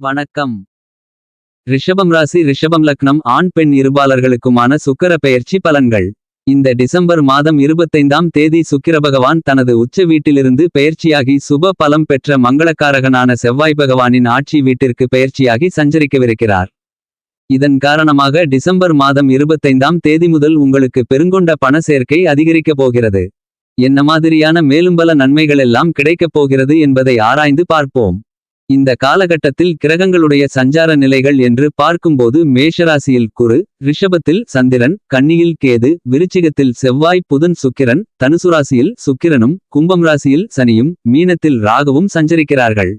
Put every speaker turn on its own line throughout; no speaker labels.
வணக்கம். ரிஷபம் ராசி ரிஷபம் லக்னம் ஆண் பெண் இருபாலர்களுக்குமான சுக்கர பெயர்ச்சி பலன்கள். இந்த டிசம்பர் மாதம் இருபத்தைந்தாம் தேதி சுக்கிர பகவான் தனது உச்ச வீட்டிலிருந்து பெயர்ச்சியாகி சுப பலம் பெற்ற மங்களக்காரகனான செவ்வாய் பகவானின் ஆட்சி வீட்டிற்கு பெயர்ச்சியாகி சஞ்சரிக்கவிருக்கிறார். இதன் காரணமாக டிசம்பர் மாதம் இருபத்தைந்தாம் தேதி முதல் உங்களுக்கு பெருங்கொண்ட பண சேர்க்கை அதிகரிக்கப் போகிறது. என்ன மாதிரியான மேலும் பல நன்மைகள் எல்லாம் கிடைக்கப் போகிறது என்பதை ஆராய்ந்து பார்ப்போம். இந்த காலகட்டத்தில் கிரகங்களுடைய சஞ்சார நிலைகள் என்று பார்க்கும்போது மேஷராசியில் குரு ரிஷபத்தில் சந்திரன் கன்னியில் கேது விருச்சிகத்தில் செவ்வாய் புதன் சுக்கிரன் தனுசுராசியில் சுக்கிரனும் கும்பம் ராசியில் சனியும் மீனத்தில் ராகவும் சஞ்சரிக்கிறார்கள்.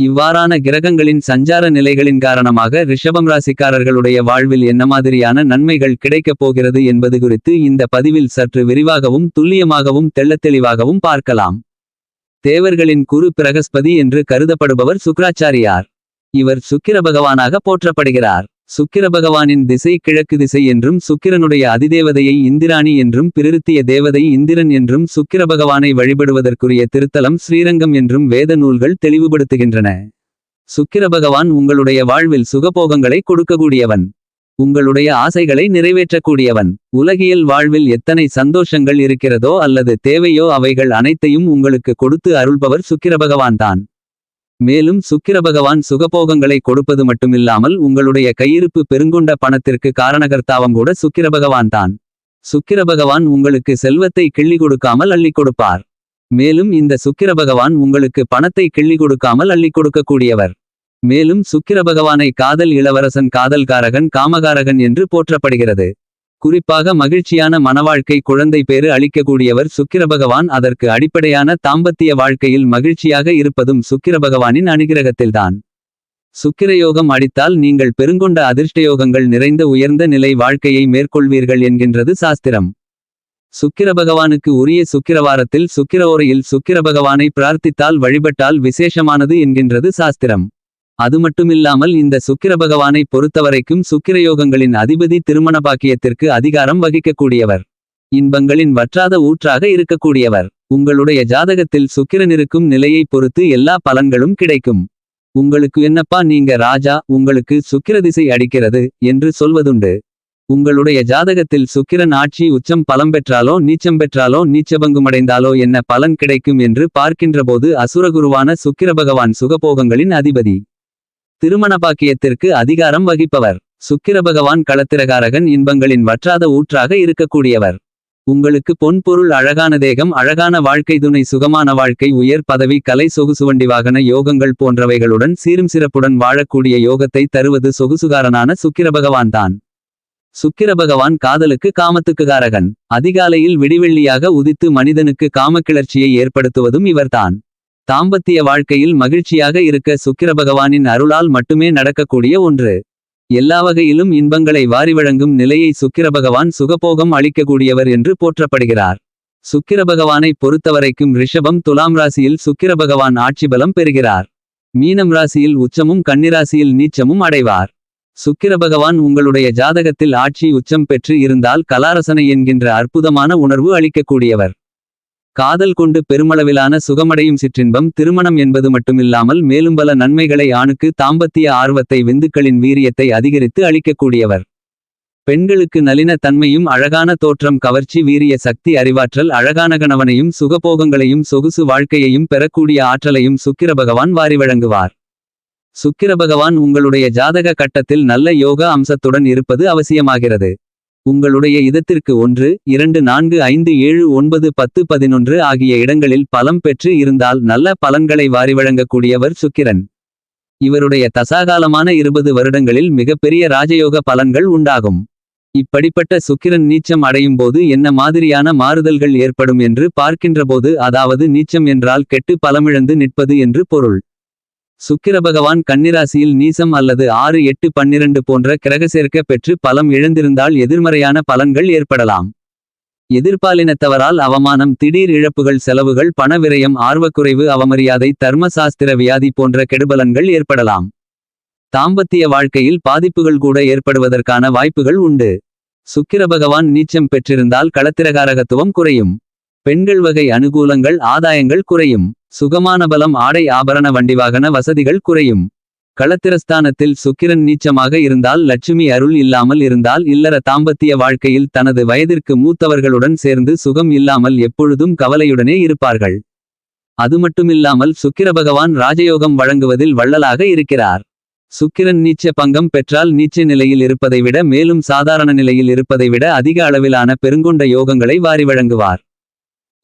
இவ்வாறான கிரகங்களின் சஞ்சார நிலைகளின் காரணமாக ரிஷபம் ராசிக்காரர்களுடைய வாழ்வில் என்ன மாதிரியான நன்மைகள் கிடைக்கப் போகிறது என்பது குறித்து இந்த பதிவில் சற்று விரிவாகவும் துல்லியமாகவும் தெள்ளத்தெளிவாகவும் பார்க்கலாம். தேவர்களின் குரு பிரகஸ்பதி என்று கருதப்படுபவர் சுக்ராச்சாரியார். இவர் சுக்கிர பகவானாக போற்றப்படுகிறார். சுக்கிர பகவானின் திசை கிழக்கு திசை என்றும் சுக்கிரனுடைய அதிதேவதையை இந்திராணி என்றும் பிரிருத்திய தேவதை இந்திரன் என்றும் சுக்கிர பகவானை வழிபடுவதற்குரிய திருத்தலம் ஸ்ரீரங்கம் என்றும் வேத நூல்கள் தெளிவுபடுத்துகின்றன. சுக்கிர பகவான் உங்களுடைய வாழ்வில் சுகபோகங்களை கொடுக்கக்கூடியவன். உங்களுடைய ஆசைகளை நிறைவேற்றக்கூடியவன். உலகியல் வாழ்வில் எத்தனை சந்தோஷங்கள் இருக்கிறதோ அல்லது தேவையோ அவைகள் அனைத்தையும் உங்களுக்கு கொடுத்து அருள்பவர் சுக்கிரபகவான் தான். மேலும் சுக்கிரபகவான் சுகபோகங்களை கொடுப்பது மட்டுமில்லாமல் உங்களுடைய கையிருப்பு பெருங்கொண்ட பணத்திற்கு காரணகர்த்தாவம் கூட சுக்கிரபகவான் தான். சுக்கிரபகவான் உங்களுக்கு செல்வத்தை கிள்ளி கொடுக்காமல் அள்ளிக் கொடுப்பார். மேலும் இந்த சுக்கிரபகவான் உங்களுக்கு பணத்தை கிள்ளி கொடுக்காமல் அள்ளிக் கொடுக்கக்கூடியவர். மேலும் சுக்கிர பகவானை காதல் இளவரசன் காதல்காரகன் காமகாரகன் என்று போற்றப்படுகிறது. குறிப்பாக மகிழ்ச்சியான மனவாழ்க்கை குழந்தை பேறு அளிக்கக்கூடியவர் சுக்கிர பகவான் அதற்கு அடிப்படையான தாம்பத்திய வாழ்க்கையில் மகிழ்ச்சியாக இருப்பதும் சுக்கிர பகவானின் அனுகிரகத்தில்தான். சுக்கிரயோகம் அடித்தால் நீங்கள் பெருங்கொண்ட அதிர்ஷ்டயோகங்கள் நிறைந்த உயர்ந்த நிலை வாழ்க்கையை மேற்கொள்வீர்கள் என்கின்றது சாஸ்திரம். சுக்கிர பகவானுக்கு உரிய சுக்கிரவாரத்தில் சுக்கிர சுக்கிர பகவானை பிரார்த்தித்தால் வழிபட்டால் விசேஷமானது என்கின்றது சாஸ்திரம். அது மட்டுமில்லாமல் இந்த சுக்கிர பகவானை பொறுத்தவரைக்கும் சுக்கிரயோகங்களின் அதிபதி திருமண பாக்கியத்திற்கு அதிகாரம் வகிக்கக்கூடியவர். இன்பங்களின் வற்றாத ஊற்றாக இருக்கக்கூடியவர். உங்களுடைய ஜாதகத்தில் சுக்கிரன் இருக்கும் நிலையை பொறுத்து எல்லா பலன்களும் கிடைக்கும். உங்களுக்கு என்னப்பா நீங்க ராஜா உங்களுக்கு சுக்கிர திசை அடிக்கிறது என்று சொல்வதுண்டு. உங்களுடைய ஜாதகத்தில் சுக்கிரன் ஆட்சி உச்சம் பலம் பெற்றாலோ நீச்சம் பெற்றாலோ நீச்சபங்குமடைந்தாலோ என்ன பலன் கிடைக்கும் என்று பார்க்கின்றபோது அசுரகுருவான சுக்கிர பகவான் சுகபோகங்களின் அதிபதி. திருமண பாக்கியத்திற்கு அதிகாரம் வகிப்பவர். சுக்கிர பகவான் களத்திரகாரகன் இன்பங்களின் வற்றாத ஊற்றாக இருக்கக்கூடியவர். உங்களுக்கு பொன் பொருள் அழகான தேகம் அழகான வாழ்க்கை துணை சுகமான வாழ்க்கை உயர் பதவி கலை சொகுசுவண்டி வாகன யோகங்கள் போன்றவைகளுடன் சீரும் சிறப்புடன் வாழக்கூடிய யோகத்தை தருவது சொகுசுகாரனான சுக்கிர பகவான்தான் சுக்கிர பகவான் காதலுக்கு காமத்துக்கு காரகன் அதிகாலையில் விடிவெள்ளியாக உதித்து மனிதனுக்கு காமக்கிளர்ச்சியை ஏற்படுத்துவதும் இவர்தான். தாம்பத்திய வாழ்க்கையில் மகிழ்ச்சியாக இருக்க சுக்கிர பகவானின் அருளால் மட்டுமே நடக்கக்கூடிய ஒன்று. எல்லா வகையிலும் இன்பங்களை வாரி வழங்கும் நிலையை சுக்கிர பகவான் சுகபோகம் அளிக்கக்கூடியவர் என்று போற்றப்படுகிறார். சுக்கிர பகவானை பொறுத்தவரைக்கும் ரிஷபம் துலாம் ராசியில் சுக்கிர பகவான் ஆட்சி பலம் பெறுகிறார். மீனம் ராசியில் உச்சமும் கன்னிராசியில் நீச்சமும் அடைவார். சுக்கிர பகவான் உங்களுடைய ஜாதகத்தில் ஆட்சி உச்சம் பெற்று இருந்தால் கலாரசனை என்கின்ற அற்புதமான உணர்வு அளிக்கக்கூடியவர். காதல் கொண்டு பெருமளவிலான சுகமடையும் சிற்றின்பம் திருமணம் என்பது மட்டுமில்லாமல் மேலும் பல நன்மைகளை ஆணுக்கு தாம்பத்திய ஆர்வத்தை விந்துக்களின் வீரியத்தை அதிகரித்து அளிக்கக்கூடியவர். பெண்களுக்கு நளின தன்மையும் அழகான தோற்றம் கவர்ச்சி வீரிய சக்தி அறிவாற்றல் அழகான கணவனையும் சுகபோகங்களையும் சொகுசு வாழ்க்கையையும் பெறக்கூடிய ஆற்றலையும் சுக்கிர பகவான் வாரி வழங்குவார். சுக்கிர பகவான் உங்களுடைய ஜாதக கட்டத்தில் நல்ல யோக அம்சத்துடன் இருப்பது அவசியமாகிறது. உங்களுடைய இதத்திற்கு ஒன்று இரண்டு நான்கு ஐந்து ஏழு ஒன்பது பத்து பதினொன்று ஆகிய இடங்களில் பலம் பெற்று இருந்தால் நல்ல பலன்களை வாரி வழங்கக்கூடியவர் சுக்கிரன். இவருடைய தசாகாலமான இருபது வருடங்களில் மிகப்பெரிய ராஜயோக பலன்கள் உண்டாகும். இப்படிப்பட்ட சுக்கிரன் நீச்சம் அடையும் போது என்ன மாதிரியான மாறுதல்கள் ஏற்படும் என்று பார்க்கின்றபோது அதாவது நீச்சம் என்றால் கெட்டு பலமிழந்து நிற்பது என்று பொருள். சுக்கிர பகவான் கன்னிராசியில் நீசம் அல்லது ஆறு எட்டு பன்னிரண்டு போன்ற கிரகசேர்க்க பெற்று பலம் இழந்திருந்தால் எதிர்மறையான பலன்கள் ஏற்படலாம். எதிர்பாலினத்தவரால் அவமானம் திடீர் இழப்புகள் செலவுகள் பணவிரயம் ஆர்வக்குறைவு அவமரியாதை தர்மசாஸ்திர வியாதி போன்ற கெடுபலன்கள் ஏற்படலாம். தாம்பத்திய வாழ்க்கையில் பாதிப்புகள் கூட ஏற்படுவதற்கான வாய்ப்புகள் உண்டு. சுக்கிர பகவான் நீச்சம் பெற்றிருந்தால் களத்திரகாரகத்துவம் குறையும். பெண்கள் வகை அனுகூலங்கள் ஆதாயங்கள் குறையும். சுகமான பலம் ஆடை ஆபரண வண்டிவாகன வசதிகள் குறையும். களத்திரஸ்தானத்தில் சுக்கிரன் நீச்சமாக இருந்தால் லட்சுமி அருள் இல்லாமல் இருந்தால் இல்லற தாம்பத்திய வாழ்க்கையில் தனது வயதிற்கு மூத்தவர்களுடன் சேர்ந்து சுகம் இல்லாமல் எப்பொழுதும் கவலையுடனே இருப்பார்கள். அது மட்டுமில்லாமல் சுக்கிர பகவான் ராஜயோகம் வழங்குவதில் வள்ளலாக இருக்கிறார். சுக்கிரன் நீச்ச பங்கம் பெற்றால் நீச்ச நிலையில் இருப்பதை விட மேலும் சாதாரண நிலையில் இருப்பதை விட அதிக அளவிலான பெருங்கொண்ட யோகங்களை வாரி வழங்குவார்.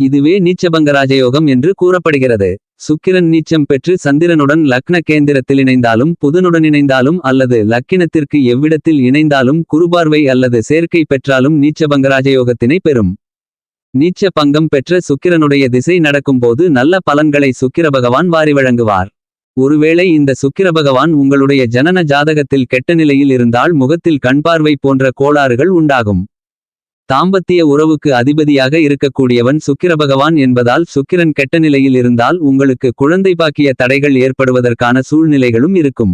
இதுவே நீச்சபங்க ராஜயோகம் என்று கூறப்படுகிறது. சுக்கிரன் நீச்சம் பெற்று சந்திரனுடன் லக்ன கேந்திரத்தில் இணைந்தாலும் புதனுடன் இணைந்தாலும் அல்லது லக்கினத்திற்கு எவ்விடத்தில் இணைந்தாலும் குருபார்வை அல்லது சேர்க்கை பெற்றாலும் நீச்சபங்க ராஜயோகத்தினை பெறும். நீச்ச பங்கம் பெற்ற சுக்கிரனுடைய திசை நடக்கும்போது நல்ல பலன்களை சுக்கிர பகவான் வாரி வழங்குவார். ஒருவேளை இந்த சுக்கிர பகவான் உங்களுடைய ஜனன ஜாதகத்தில் கெட்ட நிலையில் இருந்தால் முகத்தில் கண்பார்வை போன்ற கோளாறுகள் உண்டாகும். தாம்பத்திய உறவுக்கு அதிபதியாக இருக்கக்கூடியவன் சுக்கிர பகவான் என்பதால் சுக்கிரன் கெட்ட நிலையில் இருந்தால் உங்களுக்கு குழந்தை பாக்கிய தடைகள் ஏற்படுவதற்கான சூழ்நிலைகளும் இருக்கும்.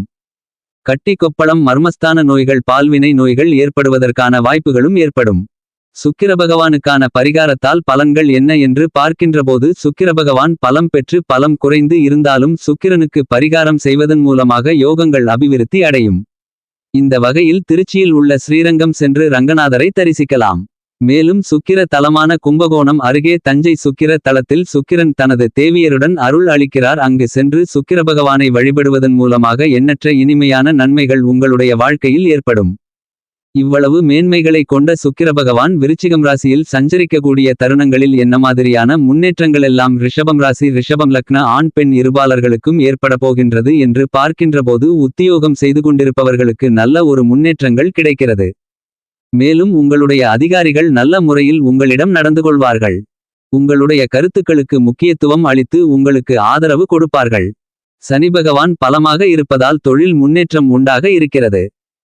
கட்டி கொப்பளம் மர்மஸ்தான நோய்கள் பால்வினை நோய்கள் ஏற்படுவதற்கான வாய்ப்புகளும் ஏற்படும். சுக்கிர பகவானுக்கான பரிகாரத்தால் பலன்கள் என்ன என்று பார்க்கின்றபோது சுக்கிர பகவான் பலம் பெற்று பலம் குறைந்து இருந்தாலும் சுக்கிரனுக்கு பரிகாரம் செய்வதன் மூலமாக யோகங்கள் அபிவிருத்தி அடையும். இந்த வகையில் திருச்சியில் உள்ள ஸ்ரீரங்கம் சென்று ரங்கநாதரை தரிசிக்கலாம். மேலும் சுக்கிர தலமான கும்பகோணம் அருகே தஞ்சை சுக்கிர தலத்தில் சுக்கிரன் தனது தேவியருடன் அருள் அளிக்கிறார். அங்கு சென்று சுக்கிர பகவானை வழிபடுவதன் மூலமாக எண்ணற்ற இனிமையான நன்மைகள் உங்களுடைய வாழ்க்கையில் ஏற்படும். இவ்வளவு மேன்மைகளை கொண்ட சுக்கிர பகவான் விருச்சிகம் ராசியில் சஞ்சரிக்கக்கூடிய தருணங்களில் என்ன மாதிரியான முன்னேற்றங்களெல்லாம் ரிஷபம் ராசி ரிஷபம் லக்ன ஆண் பெண் இருபாளர்களுக்கும் ஏற்பட போகின்றது என்று பார்க்கின்றபோது உத்தியோகம் செய்து கொண்டிருப்பவர்களுக்கு நல்ல ஒரு முன்னேற்றங்கள் கிடைக்கிறது. மேலும் உங்களுடைய அதிகாரிகள் நல்ல முறையில் உங்களிடம் நடந்து கொள்வார்கள். உங்களுடைய கருத்துக்களுக்கு முக்கியத்துவம் அளித்து உங்களுக்கு ஆதரவு கொடுப்பார்கள். சனி பகவான் பலமாக இருப்பதால் தொழில் முன்னேற்றம் உண்டாக இருக்கிறது.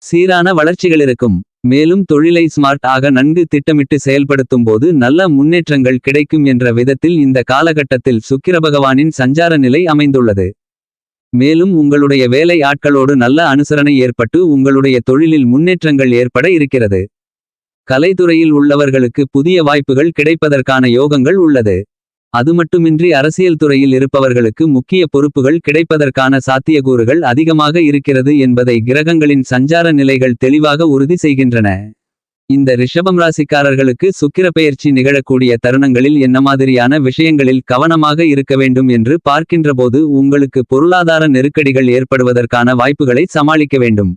சீரான வளர்ச்சிகள் இருக்கும். மேலும் தொழிலை ஸ்மார்ட் ஆக நன்கு திட்டமிட்டு செயல்படுத்தும் போது நல்ல முன்னேற்றங்கள் கிடைக்கும் என்ற விதத்தில் இந்த காலகட்டத்தில் சுக்கிர பகவானின் சஞ்சார நிலை அமைந்துள்ளது. மேலும் உங்களுடைய வேலை ஆட்களோடு நல்ல அனுசரணை ஏற்பட்டு உங்களுடைய தொழிலில் முன்னேற்றங்கள் ஏற்பட இருக்கிறது. கலைத்துறையில் உள்ளவர்களுக்கு புதிய வாய்ப்புகள் கிடைப்பதற்கான யோகங்கள் உள்ளது. அதுமட்டுமின்றி அரசியல் துறையில் இருப்பவர்களுக்கு முக்கிய பொறுப்புகள் கிடைப்பதற்கான சாத்தியக்கூறுகள் அதிகமாக இருக்கிறது என்பதை கிரகங்களின் சஞ்சார நிலைகள் தெளிவாக உறுதி செய்கின்றன. இந்த ரிஷபம் ராசிக்காரர்களுக்கு சுக்கிர பெயர்ச்சி நிகழக்கூடிய தருணங்களில் என்ன மாதிரியான விஷயங்களில் கவனமாக இருக்க வேண்டும் என்று பார்க்கின்றபோது உங்களுக்கு பொருளாதார நெருக்கடிகள் ஏற்படுவதற்கான வாய்ப்புகளை சமாளிக்க வேண்டும்.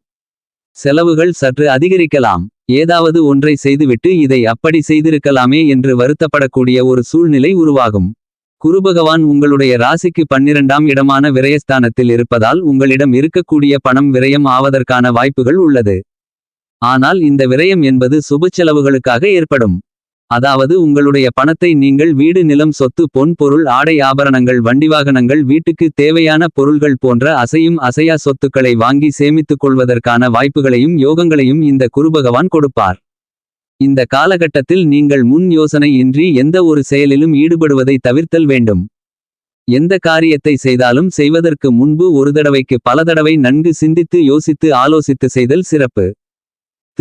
செலவுகள் சற்று அதிகரிக்கலாம். ஏதாவது ஒன்றை செய்துவிட்டு இதை அப்படி செய்திருக்கலாமே என்று வருத்தப்படக்கூடிய ஒரு சூழ்நிலை உருவாகும். குருபகவான் உங்களுடைய ராசிக்கு பன்னிரண்டாம் இடமான விரயஸ்தானத்தில் இருப்பதால் உங்களிடம் இருக்கக்கூடிய பணம் விரயம் ஆவதற்கான வாய்ப்புகள் உள்ளது. ஆனால் இந்த விரயம் என்பது சுப செலவுகளுக்காக ஏற்படும். அதாவது உங்களுடைய பணத்தை நீங்கள் வீடு நிலம் சொத்து பொன் பொருள் ஆடை ஆபரணங்கள் வண்டி வாகனங்கள் வீட்டுக்கு தேவையான பொருள்கள் போன்ற அசையும் அசையா சொத்துக்களை வாங்கி சேமித்துக் கொள்வதற்கான வாய்ப்புகளையும் யோகங்களையும் இந்த குருபகவான் கொடுப்பார். இந்த காலகட்டத்தில் நீங்கள் முன் யோசனை இன்றி எந்த ஒரு செயலிலும் ஈடுபடுவதை தவிர்த்தல் வேண்டும். எந்த காரியத்தை செய்தாலும் செய்வதற்கு முன்பு ஒரு தடவைக்கு பல தடவை நன்கு சிந்தித்து யோசித்து ஆலோசித்து செய்தல் சிறப்பு.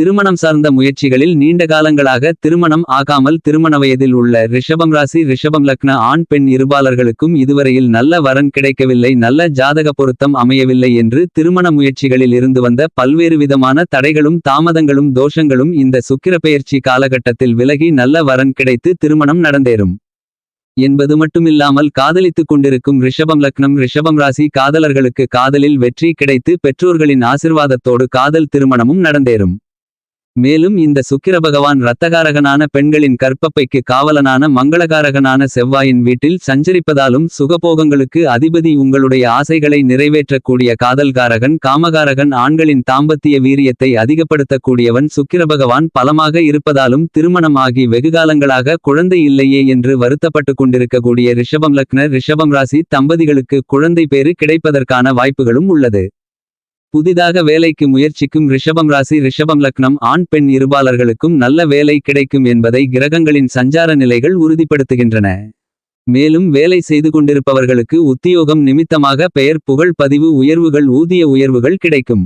திருமணம் சார்ந்த முயற்சிகளில் நீண்ட காலங்களாக திருமணம் ஆகாமல் திருமண வயதில் உள்ள ரிஷபம் ராசி ரிஷபம் லக்ன ஆண் பெண் இருபாளர்களுக்கும் இதுவரையில் நல்ல வரன் கிடைக்கவில்லை நல்ல ஜாதக பொருத்தம் அமையவில்லை என்று திருமண முயற்சிகளில் இருந்து வந்த பல்வேறு விதமான தடைகளும் தாமதங்களும் தோஷங்களும் இந்த சுக்கிர பெயர்ச்சி காலகட்டத்தில் விலகி நல்ல வரன் கிடைத்து திருமணம் நடந்தேறும். என்பது மட்டுமில்லாமல் காதலித்துக் கொண்டிருக்கும் ரிஷபம் லக்னம் ரிஷபம் ராசி காதலர்களுக்கு காதலில் வெற்றி கிடைத்து பெற்றோர்களின் ஆசிர்வாதத்தோடு காதல் திருமணமும் நடந்தேறும். மேலும் இந்த சுக்கிர பகவான் இரத்தகாரகனான பெண்களின் கற்பப்பைக்கு காவலனான மங்களகாரகனான செவ்வாயின் வீட்டில் சஞ்சரிப்பதாலும் சுகபோகங்களுக்கு அதிபதி உங்களுடைய ஆசைகளை நிறைவேற்றக்கூடிய காதல்காரகன் காமகாரகன் ஆண்களின் தாம்பத்திய வீரியத்தை அதிகப்படுத்தக்கூடியவன் சுக்கிர பகவான் பலமாக இருப்பதாலும் திருமணம் ஆகி வெகுகாலங்களாக குழந்தை இல்லையே என்று வருத்தப்பட்டு கொண்டிருக்கக்கூடிய ரிஷபம் லக்ன ரிஷபம் ராசி தம்பதிகளுக்கு குழந்தை பேறு கிடைப்பதற்கான வாய்ப்புகளும் உள்ளது. புதிதாக வேலைக்கு முயற்சிக்கும் ரிஷபம் ராசி ரிஷபம் லக்னம் ஆண் பெண் இருபாலர்களுக்கும் நல்ல வேலை கிடைக்கும் என்பதை கிரகங்களின் சஞ்சார நிலைகள் உறுதிப்படுத்துகின்றன. மேலும் வேலை செய்து கொண்டிருப்பவர்களுக்கு உத்தியோகம் நிமித்தமாக பெயர் புகழ் பதிவு உயர்வுகள் ஊதிய உயர்வுகள் கிடைக்கும்.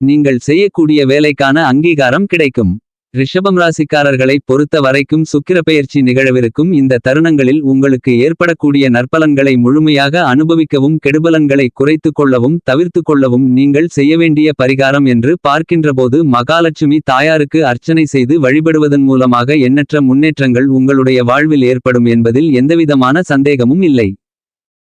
நீங்கள் செய்யக்கூடிய வேலைக்கான அங்கீகாரம் கிடைக்கும். ரிஷபம் ராசிக்காரர்களை பொறுத்த வரைக்கும் சுக்கிரப்பெயர்ச்சி நிகழவிருக்கும் இந்த தருணங்களில் உங்களுக்கு ஏற்படக்கூடிய நற்பலன்களை முழுமையாக அனுபவிக்கவும் கெடுபலன்களை குறைத்து கொள்ளவும் தவிர்த்து கொள்ளவும் நீங்கள் செய்ய வேண்டிய பரிகாரம் என்று பார்க்கின்றபோது மகாலட்சுமி தாயாருக்கு அர்ச்சனை செய்து வழிபடுவதன் மூலமாக எண்ணற்ற முன்னேற்றங்கள் உங்களுடைய வாழ்வில் ஏற்படும் என்பதில் எந்தவிதமான சந்தேகமும் இல்லை.